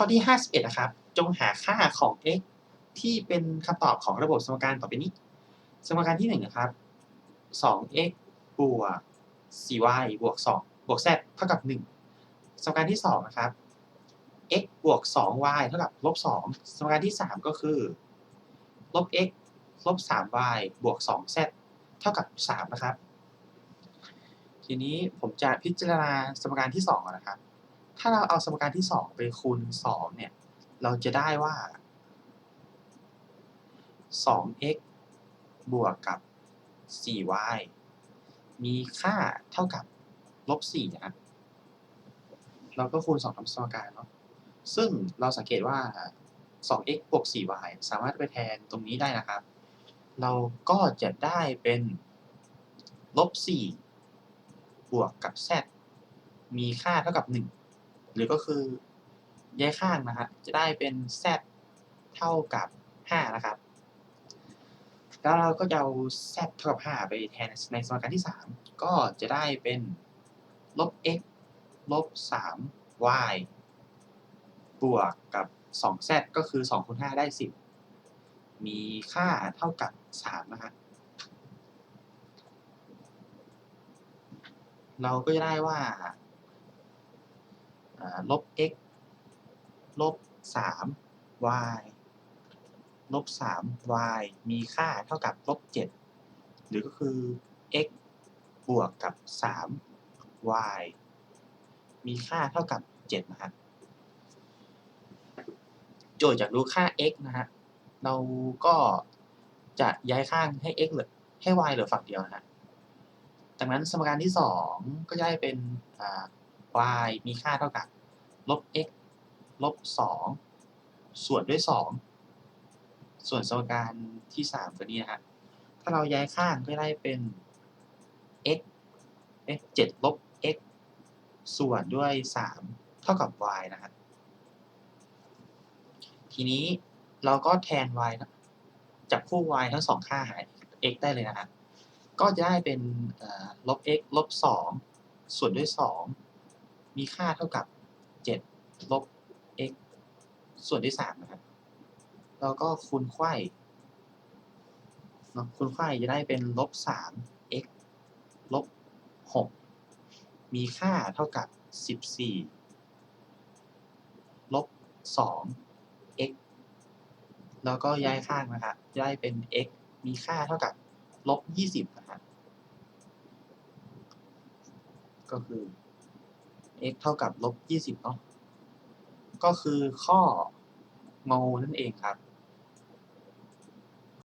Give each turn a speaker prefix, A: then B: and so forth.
A: ข้อที่ 51นะครับ จงหาค่าของ x ที่เป็นคำตอบของระบบสมการต่อไปนี้ สมการที่1นะครับ 2x บวก 4y บวก 2 บวก z เท่ากับ 1 สมการที่2นะครับ x บวก 2y เท่ากับลบ 2 สมการที่ 3 ก็คือ ลบ x ลบ 3y บวก 2z เท่ากับ 3 นะครับ ทีนี้ผมจะพิจารณาสมการที่2ก่อนนะครับ ถ้าเราเอาสมการที่ 2 ไปคูณ 2 เนี่ย เราจะได้ว่า 2x บวกกับ 4y มีค่าเท่ากับลบ4นะเราก็คูณ2ทำสมการเนาะ ซึ่งเราสังเกตว่า 2x บวก 4y สามารถไปแทนตรงนี้ได้นะครับ เราก็จะได้เป็นลบ4บวกกับ z มีค่าเท่ากับ 1 หรือก็คือย้ายข้างนะฮะจะได้เป็น z เท่ากับ 5 นะครับ แล้วเราก็จะเอา z เท่ากับ 5 ไปแทนในสมการที่ 3 ก็จะได้เป็นลบ x ลบ 3y บวกกับ 2z ก็คือ2คูณ5ได้ 10 มีค่าเท่ากับ 3 นะครับเราก็จะได้ว่า ลบ x ลบ 3y ลบ 3y มีค่าเท่ากับลบ 7 หรือก็คือ x บวกกับ 3y มีค่าเท่ากับ 7 นะครับโจทย์อยากรู้ค่า x นะฮะ เราก็จะย้ายข้างให้ x เหลือให้ y เหลือฝั่งเดียวนะฮะ จากนั้นสมการที่ 2 ก็จะได้เป็น y มีค่าเท่ากับลบ x ลบ 2 ส่วนด้วย 2 ส่วนสมการที่ 3 ตัวนี้นะฮะถ้าเราย้ายข้างก็ได้เป็น x x 7ลบ x ส่วนด้วย 3 เท่ากับ y นะครับทีนี้เราก็แทน y นะจับคู่ y ทั้งสองค่าหา x ได้เลยนะครับก็จะได้เป็นลบ x ลบ 2 ส่วนด้วย 2 มีค่าเท่ากับ 7 ลบ x ส่วนด้วย3นะครับ แล้วก็คูณไขว้เนาะคูณไขว้จะได้เป็นลบ 3 x ลบ 6 มีค่าเท่ากับ 14 ลบ 2 x แล้วก็ย้ายข้างนะครับจะได้เป็น x มีค่าเท่ากับลบ 20นะครับก็คือ x เท่ากับลบ20เนาะก็คือข้องอนั่นเองครับ